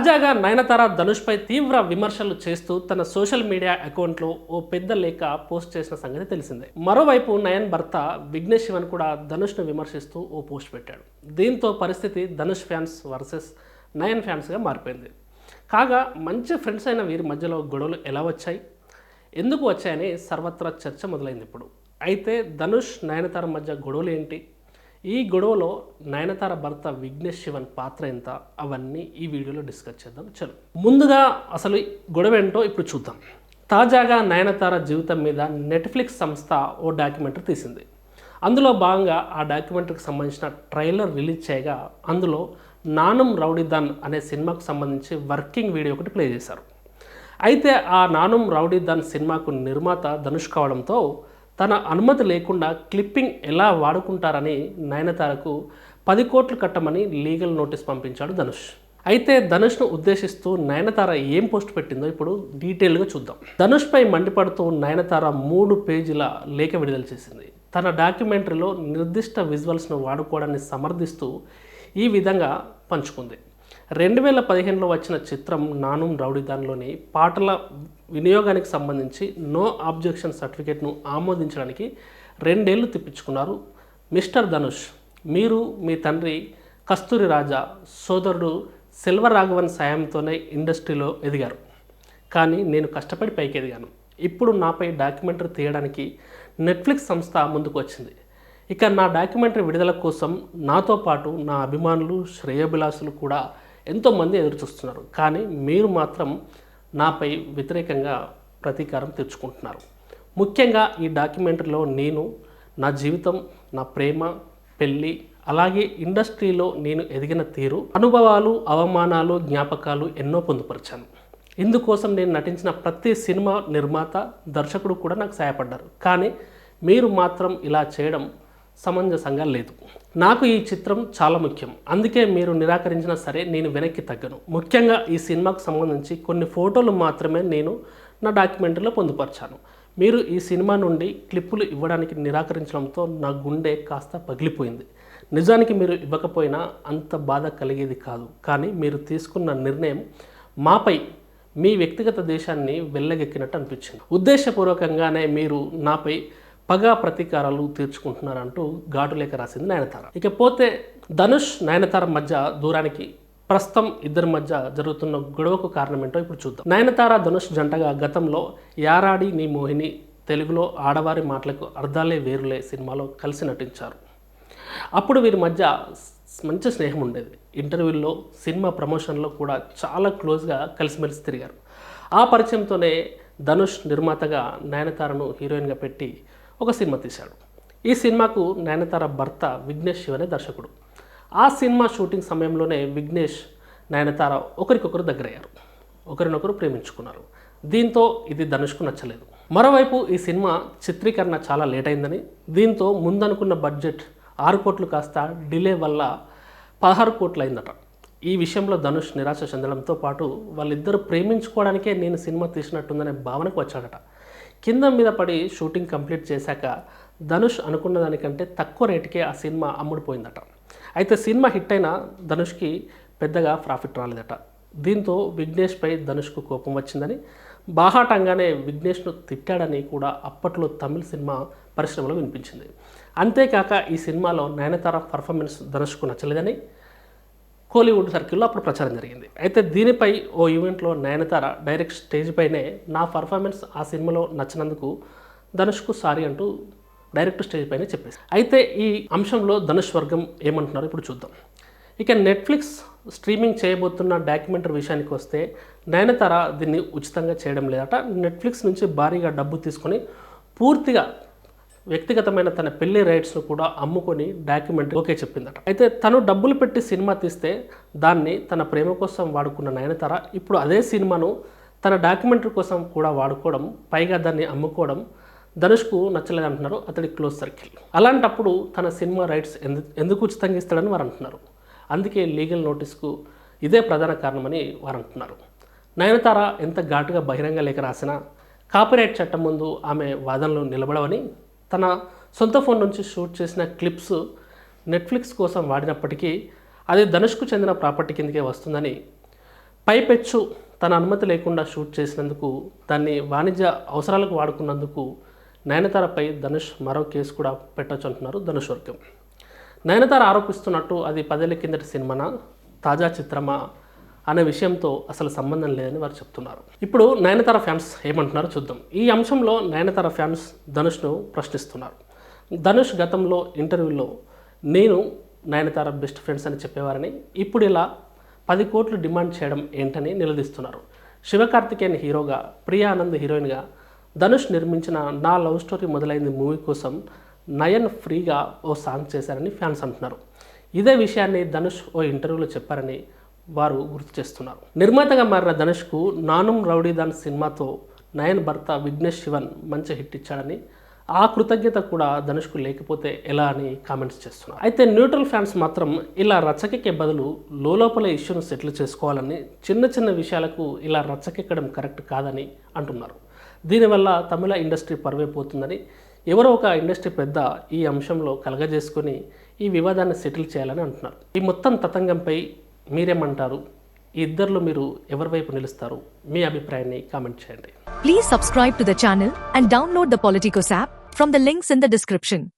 తాజాగా నయనతార ధనుష్పై తీవ్ర విమర్శలు చేస్తూ తన సోషల్ మీడియా అకౌంట్లో ఓ పెద్ద లేఖ పోస్ట్ చేసిన సంగతి తెలిసిందే. మరోవైపు నయన్ భర్త విఘ్నేష్ శివన్ కూడా ధనుష్ను విమర్శిస్తూ ఓ పోస్ట్ పెట్టాడు. దీంతో పరిస్థితి ధనుష్ ఫ్యాన్స్ వర్సెస్ నయన్ ఫ్యాన్స్గా మారిపోయింది. కాగా మంచి ఫ్రెండ్స్ అయిన వీరి మధ్యలో గొడవలు ఎలా వచ్చాయి? ఎందుకు వచ్చాయని సర్వత్రా చర్చ మొదలైంది ఇప్పుడు. అయితే ధనుష్ నయనతార మధ్య గొడవలు ఏంటి? ఈ గొడవలో నయనతార భర్త విఘ్నేష్ శివన్ పాత్ర ఎంత అవన్నీ ఈ వీడియోలో డిస్కస్ చేద్దాం. చలో. ముందుగా అసలు ఈ గొడవ ఏంటో ఇప్పుడు చూద్దాం. తాజాగా నయనతార జీవితం మీద నెట్ఫ్లిక్స్ సంస్థ ఓ డాక్యుమెంటరీ తీసింది. అందులో భాగంగా ఆ డాక్యుమెంటరీకి సంబంధించిన ట్రైలర్ రిలీజ్ చేయగా అందులో నానం రౌడీదన్ అనే సినిమాకు సంబంధించి వర్కింగ్ వీడియో ఒకటి ప్లే చేశారు. అయితే ఆ నానుం రౌడీదన్ సినిమాకు నిర్మాత ధనుష్ కావడంతో తన అనుమతి లేకుండా క్లిప్పింగ్ ఎలా వాడుకుంటారని నయనతారకు పది కోట్లు కట్టమని లీగల్ నోటీస్ పంపించాడు ధనుష్. అయితే ధనుష్ను ఉద్దేశిస్తూ నయనతార ఏం పోస్ట్ పెట్టిందో ఇప్పుడు డీటెయిల్గా చూద్దాం. ధనుష్పై మండిపడుతూ నయనతార మూడు పేజీల లేఖ విడుదల చేసింది. తన డాక్యుమెంటరీలో నిర్దిష్ట విజువల్స్ను వాడుకోవడాన్ని సమర్థిస్తూ ఈ విధంగా పంచుకుంది. రెండు వేల పదిహేనులో వచ్చిన చిత్రం నానుం రౌడీదాన్లోని పాటల వినియోగానికి సంబంధించి నో ఆబ్జెక్షన్ సర్టిఫికేట్ను ఆమోదించడానికి రెండేళ్ళు తిప్పించుకున్నారు మిస్టర్ ధనుష్. మీరు మీ తండ్రి కస్తూరి రాజా సోదరుడు సెల్వరాఘవన్ సాయంతోనే ఇండస్ట్రీలో ఎదిగారు. కానీ నేను కష్టపడి పైకి ఎదిగాను. ఇప్పుడు నాపై డాక్యుమెంటరీ తీయడానికి నెట్ఫ్లిక్స్ సంస్థ ముందుకు వచ్చింది. ఇక నా డాక్యుమెంటరీ విడుదల కోసం నాతో పాటు నా అభిమానులు శ్రేయోభిలాసులు కూడా ఎంతోమంది ఎదురు చూస్తున్నారు కానీ మీరు మాత్రం నాపై వ్యతిరేకంగా ప్రతీకారం తెచ్చుకుంటున్నారు. ముఖ్యంగా ఈ డాక్యుమెంటరీలో నేను నా జీవితం నా ప్రేమ పెళ్ళి అలాగే ఇండస్ట్రీలో నేను ఎదిగిన తీరు అనుభవాలు అవమానాలు జ్ఞాపకాలు ఎన్నో పొందుపరిచాను. ఇందుకోసం నేను నటించిన ప్రతి సినిమా నిర్మాత దర్శకుడు కూడా నాకు సహాయపడ్డారు. కానీ మీరు మాత్రం ఇలా చేయడం సమంజసంగా లేదు. నాకు ఈ చిత్రం చాలా ముఖ్యం. అందుకే మీరు నిరాకరించినా సరే నేను వెనక్కి తగ్గను. ముఖ్యంగా ఈ సినిమాకు సంబంధించి కొన్ని ఫోటోలు మాత్రమే నేను నా డాక్యుమెంటరీలో పొందుపరిచాను. మీరు ఈ సినిమా నుండి క్లిప్పులు ఇవ్వడానికి నిరాకరించడంతో నా గుండె కాస్త పగిలిపోయింది. నిజానికి మీరు ఇవ్వకపోయినా అంత బాధ కలిగేది కాదు. కానీ మీరు తీసుకున్న నిర్ణయం మాపై మీ వ్యక్తిగత దేశాన్ని వెళ్ళగెక్కినట్టు అనిపించింది. ఉద్దేశపూర్వకంగానే మీరు నాపై పగా ప్రతీకారాలు తీర్చుకుంటున్నారంటూ ఘాటు లేఖ రాసింది నయనతార. ఇకపోతే ధనుష్ నయనతార మధ్య దూరానికి ప్రస్తుతం ఇద్దరి మధ్య జరుగుతున్న గొడవకు కారణం ఏంటో ఇప్పుడు చూద్దాం. నయనతార ధనుష్ జంటగా గతంలో యారాడి నీ మోహిని తెలుగులో ఆడవారి మాటలకు అర్థాలే వేరులే సినిమాలో కలిసి నటించారు. అప్పుడు వీరి మధ్య మంచి స్నేహం ఉండేది. ఇంటర్వ్యూల్లో సినిమా ప్రమోషన్లో కూడా చాలా క్లోజ్గా కలిసిమెలిసి తిరిగారు. ఆ పరిచయంతోనే ధనుష్ నిర్మాతగా నయనతారను హీరోయిన్గా పెట్టి ఒక సినిమా తీశాడు. ఈ సినిమాకు నయనతార భర్త విఘ్నేష్ శివనే దర్శకుడు. ఆ సినిమా షూటింగ్ సమయంలోనే విఘ్నేష్ నయనతార ఒకరికొకరు దగ్గరయ్యారు. ఒకరినొకరు ప్రేమించుకున్నారు. దీంతో ఇది ధనుష్కు నచ్చలేదు. మరోవైపు ఈ సినిమా చిత్రీకరణ చాలా లేట్ అయిందని దీంతో ముందనుకున్న బడ్జెట్ ఆరు కోట్లు కాస్త డిలే వల్ల పదహారు కోట్లు అయిందట ఈ విషయంలో ధనుష్ నిరాశ చెందడంతో పాటు వాళ్ళిద్దరూ ప్రేమించుకోవడానికే నేను సినిమా తీసినట్టుందనే భావనకు వచ్చాడట. కింద మీద పడి షూటింగ్ కంప్లీట్ చేశాక ధనుష్ అనుకున్న దానికంటే తక్కువ రేటుకే ఆ సినిమా అమ్ముడుపోయిందట. అయితే సినిమా హిట్ అయినా ధనుష్కి పెద్దగా ప్రాఫిట్ రాలేదట. దీంతో విఘ్నేష్పై ధనుష్కు కోపం వచ్చిందని బాహాటంగానే విఘ్నేష్ను తిట్టాడని కూడా అప్పట్లో తమిళ సినిమా పరిశ్రమలో వినిపించింది. అంతేకాక ఈ సినిమాలో నయనతార పర్ఫార్మెన్స్ ధనుష్కు నచ్చలేదని కోలీవుడ్ సర్కిల్లో అప్పుడు ప్రచారం జరిగింది. అయితే దీనిపై ఓ ఈవెంట్లో నయనతార డైరెక్ట్ స్టేజ్ పైనే నా పర్ఫార్మెన్స్ ఆ సినిమాలో నచ్చినందుకు ధనుష్కు సారీ అంటూ డైరెక్ట్ స్టేజ్ పైనే చెప్పేసి. అయితే ఈ అంశంలో ధనుష్ వర్గం ఏమంటున్నారో ఇప్పుడు చూద్దాం. ఇక నెట్ఫ్లిక్స్ స్ట్రీమింగ్ చేయబోతున్న డాక్యుమెంటరీ విషయానికి వస్తే నయనతార దీన్ని ఉచితంగా చేయడం లేదట. నెట్ఫ్లిక్స్ నుంచి భారీగా డబ్బు తీసుకొని పూర్తిగా వ్యక్తిగతమైన తన పెళ్ళి రైట్స్ను కూడా అమ్ముకొని డాక్యుమెంట్ ఓకే చెప్పిందట. అయితే తను డబ్బులు పెట్టి సినిమా తీస్తే దాన్ని తన ప్రేమ కోసం వాడుకున్న నయనతార ఇప్పుడు అదే సినిమాను తన డాక్యుమెంటరీ కోసం కూడా వాడుకోవడం పైగా దాన్ని అమ్ముకోవడం ధనుష్కు నచ్చలేదంటున్నారు అతడి క్లోజ్ సర్కిల్ అలాంటప్పుడు తన సినిమా రైట్స్ ఎందు ఎందుకు ఉచితంగా ఇస్తాడని వారు అంటున్నారు. అందుకే లీగల్ నోటీస్కు ఇదే ప్రధాన కారణమని వారు అంటున్నారు. నయనతార ఎంత ఘాటుగా బహిరంగ లేఖ రాసినా కాపీరైట్ చట్టం ముందు ఆమె వాదనలు నిలబడవని తన సొంత ఫోన్ నుంచి షూట్ చేసిన క్లిప్స్ నెట్ఫ్లిక్స్ కోసం వాడినప్పటికీ అది ధనుష్కు చెందిన ప్రాపర్టీ కిందకే వస్తుందని పైపెచ్చు తన అనుమతి లేకుండా షూట్ చేసినందుకు దాన్ని వాణిజ్య అవసరాలకు వాడుకున్నందుకు నయనతారపై ధనుష్ మరో కేసు కూడా పెట్టచ్చు అంటున్నారు ధనుష్ వర్గం. నయనతార ఆరోపిస్తున్నట్టు అది పదేళ్ళ కిందటి సినిమానా? తాజా చిత్రమా? అనే విషయంతో అసలు సంబంధం లేదని వారు చెప్తున్నారు. ఇప్పుడు నయనతార ఫ్యాన్స్ ఏమంటున్నారో చూద్దాం. ఈ అంశంలో నయనతార ఫ్యాన్స్ ధనుష్ను ప్రశ్నిస్తున్నారు. ధనుష్ గతంలో ఇంటర్వ్యూలో నేను నయనతార బెస్ట్ ఫ్రెండ్స్ అని చెప్పేవారని ఇప్పుడు ఇలా పది కోట్లు డిమాండ్ చేయడం ఏంటని నిలదీస్తున్నారు. శివకార్తికేయన్ హీరోగా ప్రియా ఆనంద్ హీరోయిన్గా ధనుష్ నిర్మించిన నా లవ్ స్టోరీ మొదలైంది మూవీ కోసం నయన్ ఫ్రీగా ఓ సాంగ్ చేశారని ఫ్యాన్స్ అంటున్నారు. ఇదే విషయాన్ని ధనుష్ ఓ ఇంటర్వ్యూలో చెప్పారని వారు గుర్తు చేస్తున్నారు. నిర్మాతగా మారిన ధనుష్కు నానుం రౌడీదాన్ సినిమాతో నయన్ భర్త విఘ్నేష్ శివన్ మంచి హిట్ ఇచ్చాడని ఆ కృతజ్ఞత కూడా ధనుష్కు లేకపోతే ఎలా అని కామెంట్స్ చేస్తున్నారు. అయితే న్యూట్రల్ ఫ్యాన్స్ మాత్రం ఇలా రచ్చకెక్కే బదులు లోపల ఇష్యూను సెటిల్ చేసుకోవాలని చిన్న చిన్న విషయాలకు ఇలా రచ్చకెక్కడం కరెక్ట్ కాదని అంటున్నారు. దీనివల్ల తమిళ ఇండస్ట్రీ పరువైపోతుందని ఎవరో ఒక ఇండస్ట్రీ పెద్ద ఈ అంశంలో కలగజేసుకొని ఈ వివాదాన్ని సెటిల్ చేయాలని అంటున్నారు. ఈ మొత్తం తతంగంపై మీరేమంటారు? ఇద్దరు మీరు ఎవరి వైపు నిలుస్తారు? మీ అభిప్రాయాన్ని కామెంట్ చేయండి. Please subscribe to the and download the Politicos app from the links in the description